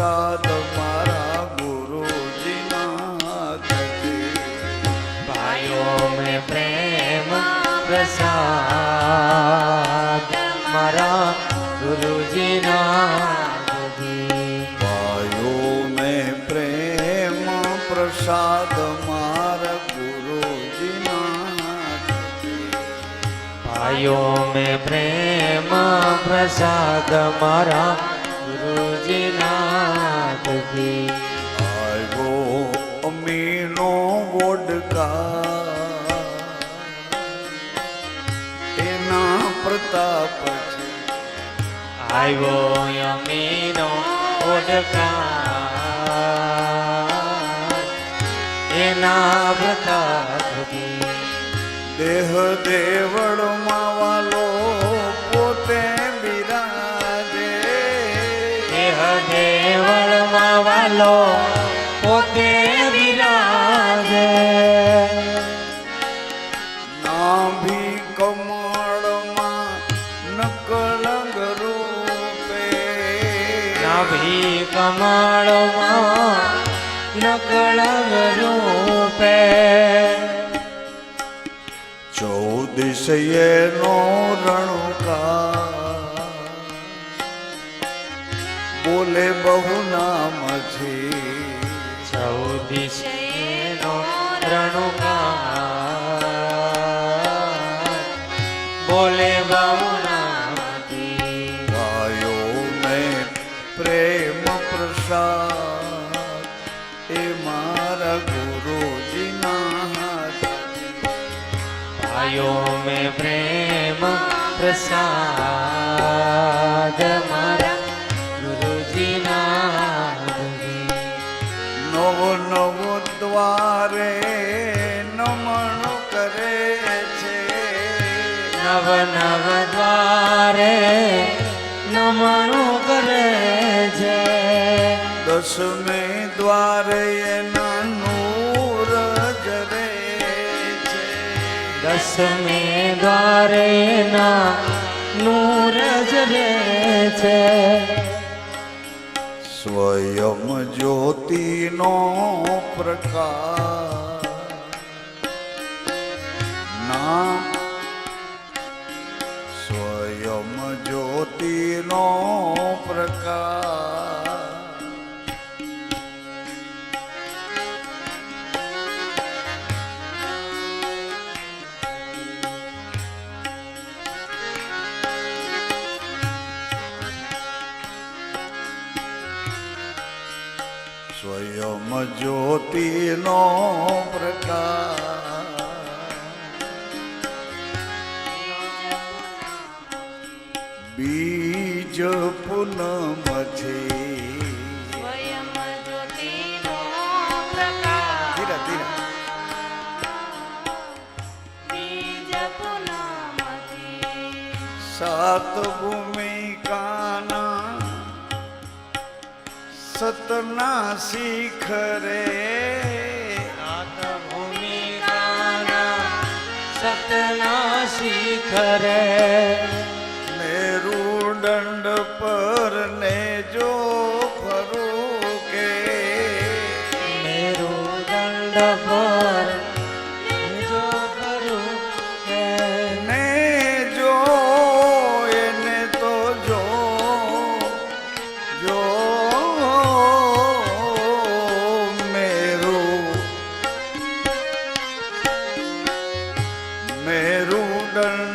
પ્રસાદ મારા ગુરુજીના પાયો મેં પ્રેમ પ્રસાદ મારા ગુરુજીના. પાયો મેં પ્રેમ પ્રસાદ મારા ગુરુજીના પાયો મેં પ્રેમ પ્રસાદ મારા ગુરુજીના દીદી. આવ્યો અમીનો વોડકા. એના પ્રતાપ છે. આવ્યો અમીનો ઓડકાર એના પ્રતાપથી દેહ દેવળમાં વાલો પોતે વિરાજે. નાભી કમળમાં નકલંગ રૂપે. નભી કમળમાં નકળંગ રૂપે. ચૌદશયે નો રણુકા બોલે બહુ નામથી ચૌદિશેનો રણુકાર બોલે બહુ ગાયો મેં પ્રેમ પ્રસાદ એ મારા ગુરુજીના હાથ ગાયો મેં પ્રેમ પ્રસાદ દ્વારે નમણ કરે છે. નવ નવ દ્વારે નમણું કરે છે. દસમે દ્વારે એના નૂર જરે છે. દસમે દ્વારે ના નૂર જ રહે છે. સ્વયં જ્યોતિનો પ્રકાર. ના સ્વયં જ્યોતિનો પ્રકાશ જ્યોતિનો પ્રકાશ. બીજ ધીરે બીજ સાત ભૂમિકાના સતના શિખરે સતના શિખરે મેરુદંડ પર ને જો ફરો કે મેરુદંડ પર મેરુ મેરુદંડ